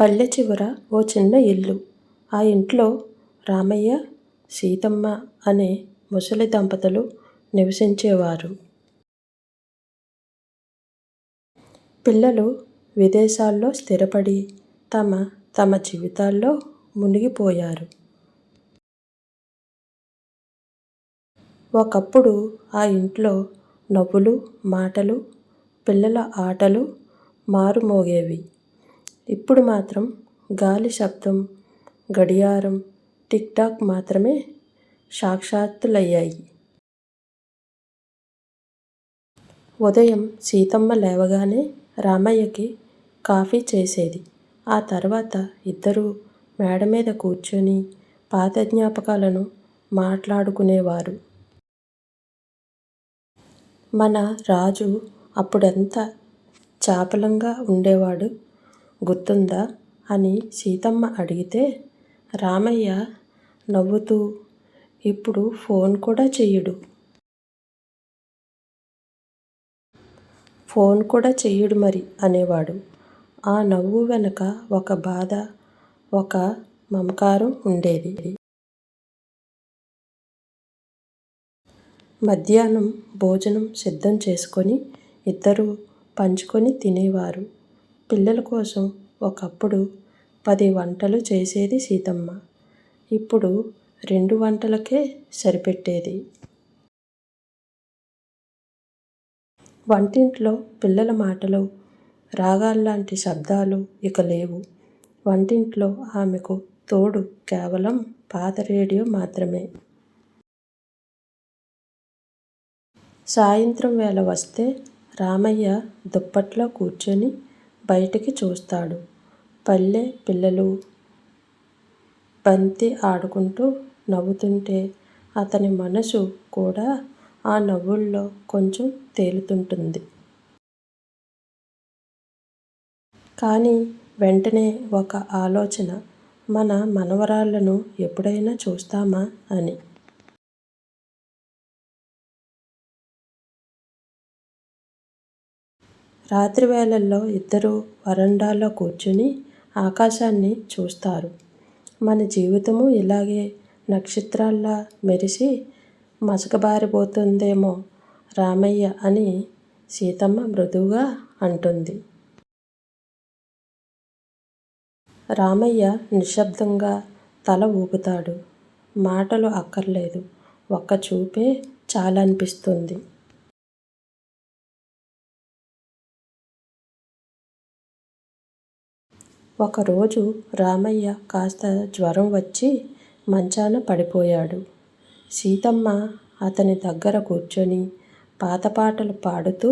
పల్లె చివర ఓ చిన్న ఇల్లు. ఆ ఇంట్లో రామయ్య, సీతమ్మ అనే ముసలి దంపతులు నివసించేవారు. పిల్లలు విదేశాల్లో స్థిరపడి తమ తమ జీవితాల్లో మునిగిపోయారు. ఒకప్పుడు ఆ ఇంట్లో నవ్వులు, మాటలు, పిల్లల ఆటలు మారుమోగేవి. ఇప్పుడు మాత్రం గాలి శబ్దం, గడియారం టిక్ టాక్ మాత్రమే సాక్షాత్తులయ్యాయి. ఉదయం సీతమ్మ లేవగానే రామయ్యకి కాఫీ చేసేది. ఆ తర్వాత ఇద్దరూ మేడ మీద కూర్చొని పాత జ్ఞాపకాలను మాట్లాడుకునేవారు. మన రాజు అప్పుడెంత చాపలంగా ఉండేవాడు గుర్తుందా? అని సీతమ్మ అడిగితే రామయ్య నవ్వుతూ ఇప్పుడు ఫోన్ కూడా చెయ్యడు. ఫోన్ కూడా చెయ్యడు మరి అనేవాడు. ఆ నవ్వు వెనక ఒక బాధ, ఒక మమకారం ఉండేది. మధ్యాహ్నం భోజనం సిద్ధం చేసుకొని ఇద్దరూ పంచుకొని తినేవారు. పిల్లల కోసం ఒకప్పుడు పది వంటలు చేసేది సీతమ్మ. ఇప్పుడు రెండు వంటలకే సరిపెట్టేది. వంటింట్లో పిల్లల మాటలు, రాగాల్లాంటి శబ్దాలు ఇక లేవు. వంటింట్లో ఆమెకు తోడు కేవలం పాత రేడియో మాత్రమే. సాయంత్రం వేళ వస్తే రామయ్య దుప్పట్లో కూర్చొని బయటికి చూస్తాడు. పల్లె పిల్లలు బంతి ఆడుకుంటూ నవ్వుతుంటే అతని మనసు కూడా ఆ నవ్వుల్లో కొంచెం తేలుతుంటుంది. కానీ వెంటనే ఒక ఆలోచన మన మనవరాళ్ళను ఎప్పుడైనా చూస్తామా అని. రాత్రి వేళల్లో ఇద్దరూ వరండాలో కూర్చుని ఆకాశాన్ని చూస్తారు. మన జీవితము ఇలాగే నక్షత్రాల్లా మెరిసి మసకబారిపోతుందేమో రామయ్య అని సీతమ్మ మృదువుగా అంటుంది. రామయ్య నిశ్శబ్దంగా తల ఊపుతాడు. మాటలు అక్కర్లేదు. ఒక్క చూపే చాలనిపిస్తుంది. ఒకరోజు రామయ్య కాస్త జ్వరం వచ్చి మంచాన పడిపోయాడు. సీతమ్మ అతని దగ్గర కూర్చొని పాత పాటలు పాడుతూ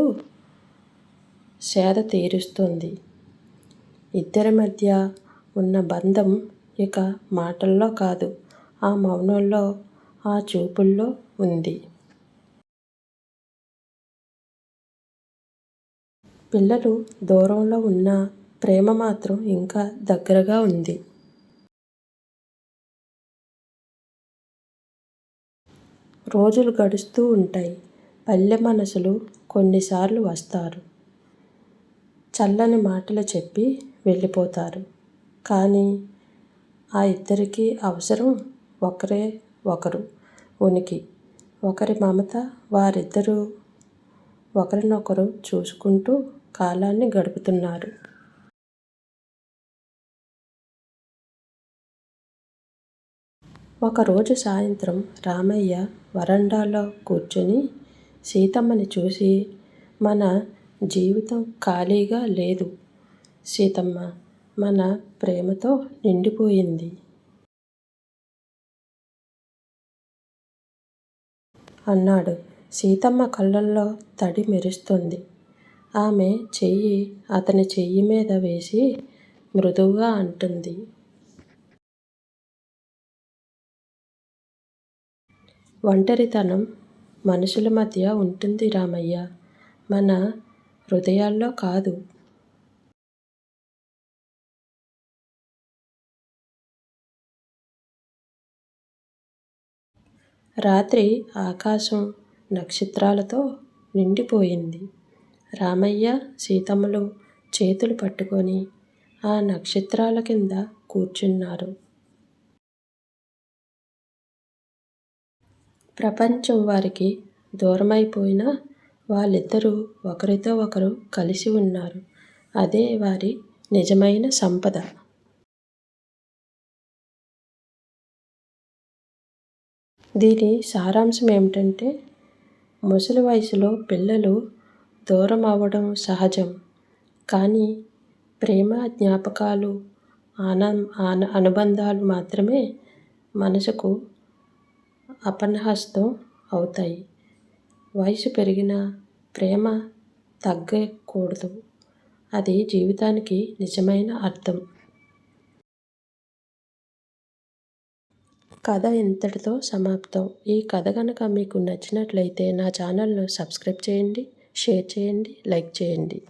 సేద తీరుస్తుంది ఇద్దరి మధ్య ఉన్న బంధం ఇక మాటల్లో కాదు ఆ మౌనంలో, ఆ చూపుల్లో ఉంది. పిల్లలు దూరంలో ఉన్నా ప్రేమ మాత్రం ఇంకా దగ్గరగా ఉంది. రోజులు గడుస్తూ ఉంటాయి. పల్లె మనసులు కొన్నిసార్లు వస్తారు. చల్లని మాటలు చెప్పి వెళ్ళిపోతారు. కానీ ఆ ఇద్దరికీ అవసరం ఒకరే ఒకరు ఉనికి, ఒకరి మమత. వారిద్దరూ ఒకరినొకరు చూసుకుంటూ కాలాన్ని గడుపుతున్నారు. ఒకరోజు సాయంత్రం రామయ్య వరండాలో కూర్చుని సీతమ్మని చూసి మన జీవితం ఖాళీగా లేదు సీతమ్మ మన ప్రేమతో నిండిపోయింది. అన్నాడు. సీతమ్మ కళ్ళల్లో తడి మెరుస్తుంది ఆమె చెయ్యి అతని చెయ్యి మీద వేసి మృదువుగా అంటుంది. ఒంటరితనం మనుషుల మధ్య ఉంటుంది రామయ్య. మన హృదయాల్లో కాదు. రాత్రి ఆకాశం నక్షత్రాలతో నిండిపోయింది. రామయ్య, సీతమ్మలు చేతులు పట్టుకొని ఆ నక్షత్రాల కింద కూర్చున్నారు ప్రపంచం వారికి దూరమైపోయినా వాళ్ళిద్దరూ ఒకరితో ఒకరు కలిసి ఉన్నారు. అదే వారి నిజమైన సంపద. దీని సారాంశం ఏమిటంటే ముసలి వయసులో పిల్లలు దూరం అవ్వడం సహజం. కానీ ప్రేమ జ్ఞాపకాలు ఆన ఆన అనుబంధాలు మాత్రమే మనసుకు అపనహస్తం అవుతాయి. వయసు పెరిగినా ప్రేమ తగ్గకూడదు. అది జీవితానికి నిజమైన అర్థం. కథ ఇంతటితో సమాప్తం. ఈ కథ కనుక మీకు నచ్చినట్లయితే నా ఛానల్ను సబ్స్క్రైబ్ చేయండి షేర్ చేయండి లైక్ చేయండి.